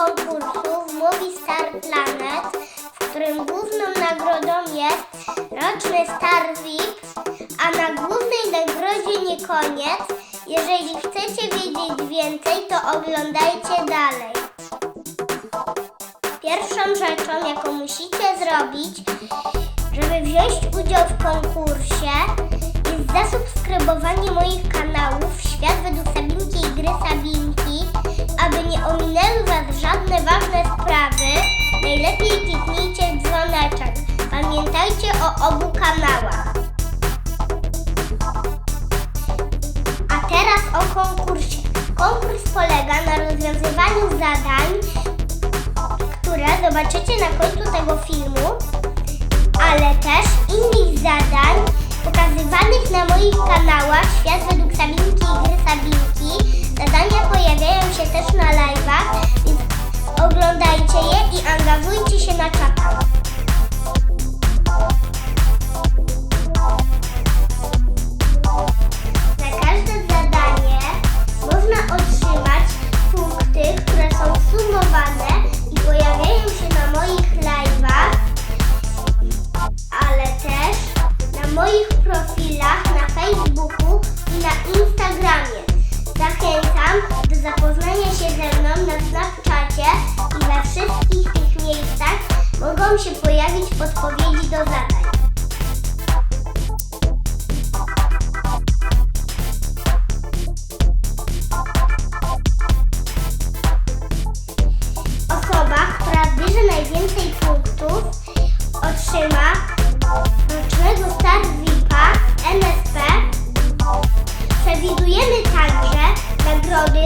konkursu w Movie Star Planet, w którym główną nagrodą jest roczny Star VIP, a na głównej nagrodzie nie koniec. Jeżeli chcecie wiedzieć więcej, to oglądajcie dalej. Pierwszą rzeczą, jaką musicie zrobić, żeby wziąć udział w konkursie, jest zasubskrybowanie moich kanałów Świat według Sabinki i Gry nie ominęły Was żadne ważne sprawy. Najlepiej kliknijcie dzwoneczek. Pamiętajcie o obu kanałach. A teraz o konkursie. Konkurs polega na rozwiązywaniu zadań, które zobaczycie na końcu tego filmu, ale też innych zadań pokazywanych na moich kanałach Świat według Sabinki i Gry Sabinki. Moich profilach na Facebooku i na Instagramie. Zachęcam do zapoznania się ze mną na Snapchacie i we wszystkich tych miejscach mogą się pojawić podpowiedzi do zadań. Osoba, która zbierze najwięcej punktów, otrzyma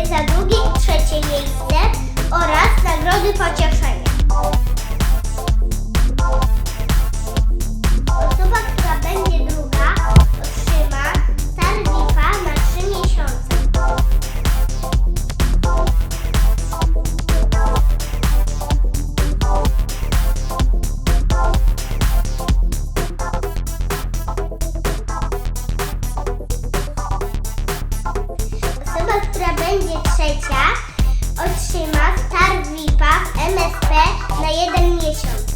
za drugie i trzecie miejsce oraz nagrody pocieszenia. Trzecia, otrzyma Star VIPa w MSP na jeden miesiąc.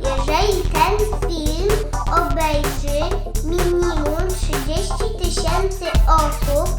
Jeżeli ten film obejrzy minimum 30 tysięcy osób,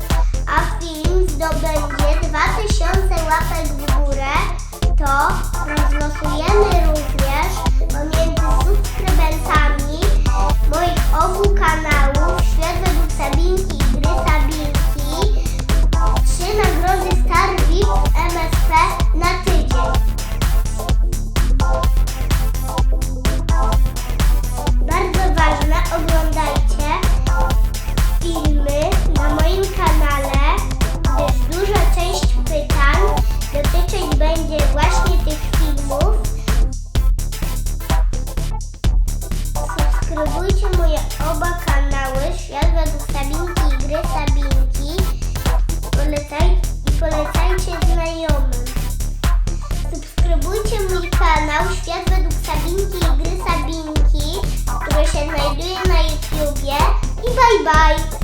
Świat według Sabinki i Gry Sabinki, który się znajduje na YouTubie i bye bye!